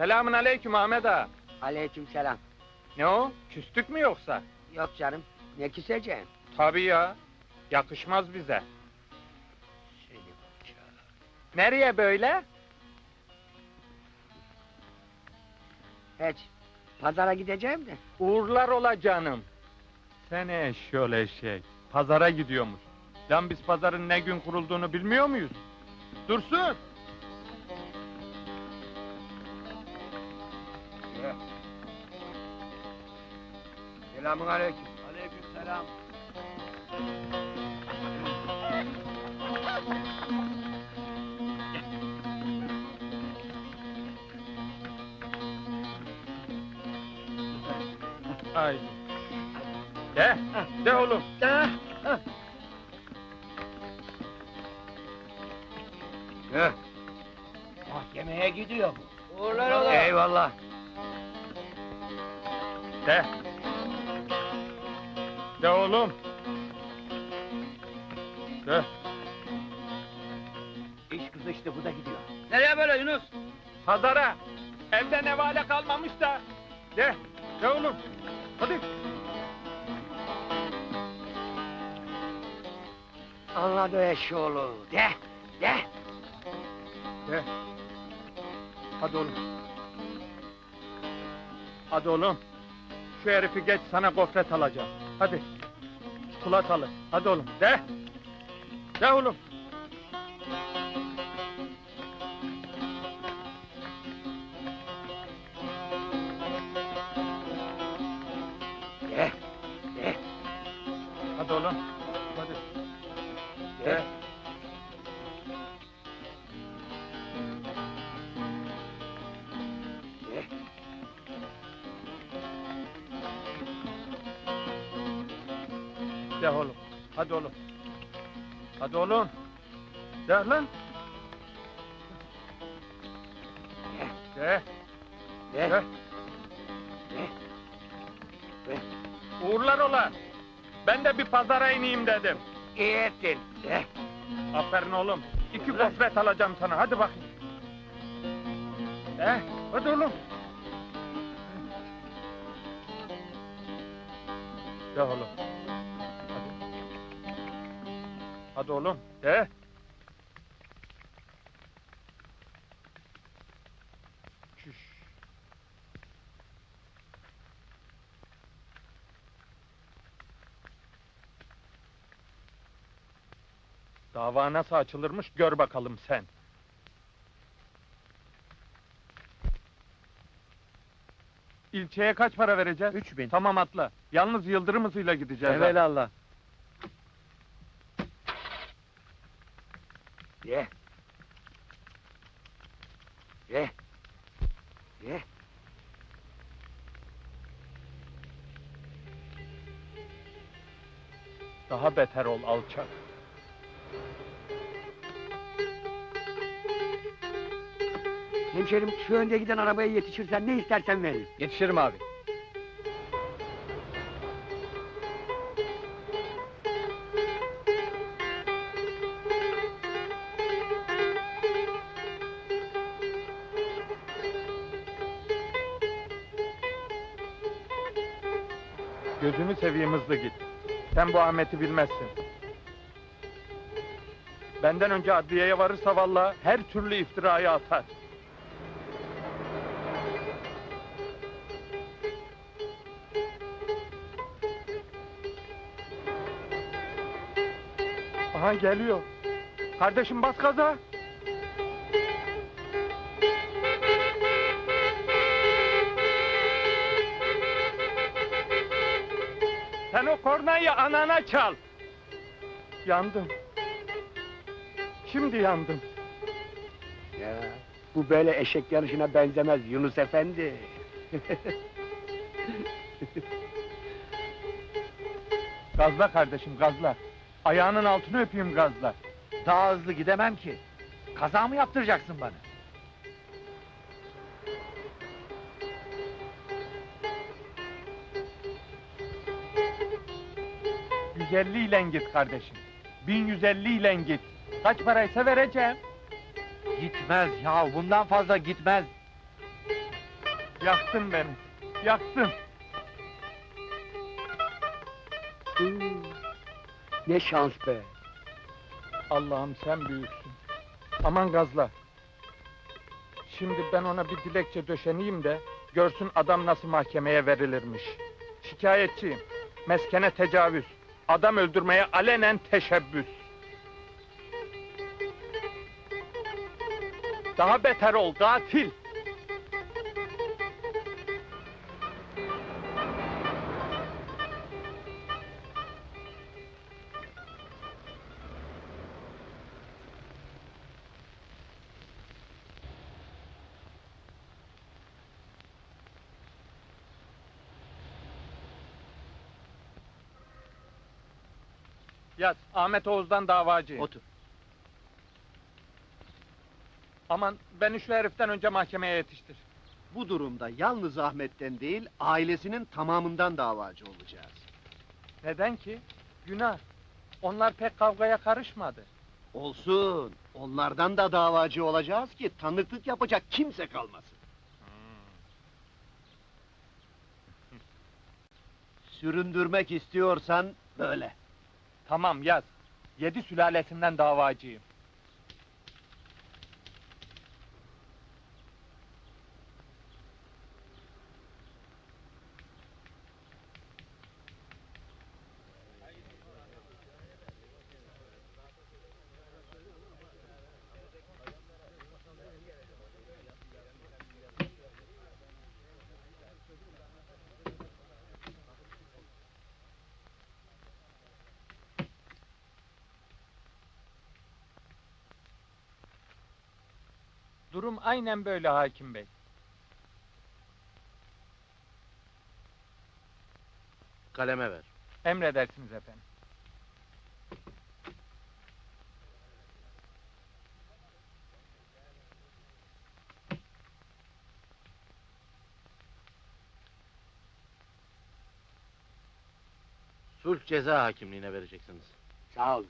Selamun aleyküm Ahmet ağa. Aleykümselam. Ne o? Küstük mü yoksa? Yok canım, ne küseceğim? Tabii ya. Yakışmaz bize. Nereye böyle? Hiç. Pazara gideceğim de. Uğurlar ola canım. Sen eşyol eşek. Pazara gidiyormuş. Lan biz pazarın ne gün kurulduğunu bilmiyor muyuz? Dursun. Selamun aleyküm. Aleykümselam. Ay. De, de oğlum. Heh. Mahkemeye gidiyor bu. Uğurlar Eyvallah. De. De oğlum. De. İş kızıştı bu da gidiyor. Nereye böyle Yunus? Pazara. Evde nevale kalmamış da. De. De oğlum. Hadi. Anladı eşoğlu. De, de. De. Hadi oğlum. Hadi oğlum. Şu herifi geç sana gofret alacağım. Hadi. Çikolatalı. Hadi oğlum. De. De oğlum. De, de, Hadi oğlum. Hadi. de. De. De oğlum. Hadi oğlum. Hadi oğlum. De lan. De. De, De. Uğurlar ola. Ben de bir pazara ineyim dedim. İyi ettin. De. Aferin oğlum. İki gofret alacağım sana. Hadi bakayım. De. Hadi oğlum. De oğlum. Hadi. Oğlum. De. Çüş. Dava nasıl açılırmış gör bakalım sen. İlçeye kaç para vereceğiz? Üç bin. Tamam atla. Yalnız yıldırım hızıyla gideceğiz. ha. Evelallah. De. De. De. Daha beter ol alçak. Hemşerim şu önde giden arabaya yetişirsen ne istersen veririm. Yetişirim abi. Gözünü seveyim hızlı git. Sen bu Ahmet'i bilmezsin. Benden önce adliyeye varırsa vallahi her türlü iftirayı atar. Aha geliyor. Kardeşim bas gaza. Sen o kornayı anana çal. Yandım. Şimdi yandım. Ya, bu böyle eşek yarışına benzemez Yunus Efendi. Gazla kardeşim gazla. Ayağının altını öpeyim gazla. Daha hızlı gidemem ki. Kaza mı yaptıracaksın bana? Yüzelli ile git kardeşim. 1150 ile git. Kaç paraysa vereceğim. Gitmez ya bundan fazla gitmez. Yaktın beni. Yaktın. Hıı, Ne şans be. Allah'ım sen büyüksün. Aman gazla. Şimdi ben ona bir dilekçe döşeneyim de görsün adam nasıl mahkemeye verilirmiş. Şikayetçiyim. Meskene tecavüz. Adam öldürmeye alenen teşebbüs. Daha beter ol katil. Yaz. Ahmet Oğuz'dan davacıyım. Otur. Aman beni şu heriften önce mahkemeye yetiştir. Bu durumda yalnız Ahmet'ten değil, ailesinin tamamından davacı olacağız. Neden ki? Günah. Onlar pek kavgaya karışmadı. Olsun, onlardan da davacı olacağız ki tanıklık yapacak kimse kalmasın. Süründürmek istiyorsan böyle. Tamam yaz. Yedi sülalesinden davacıyım. Durum aynen böyle hakim bey. Kaleme ver. Emredersiniz efendim. Sulh ceza hakimliğine vereceksiniz. Sağ olun.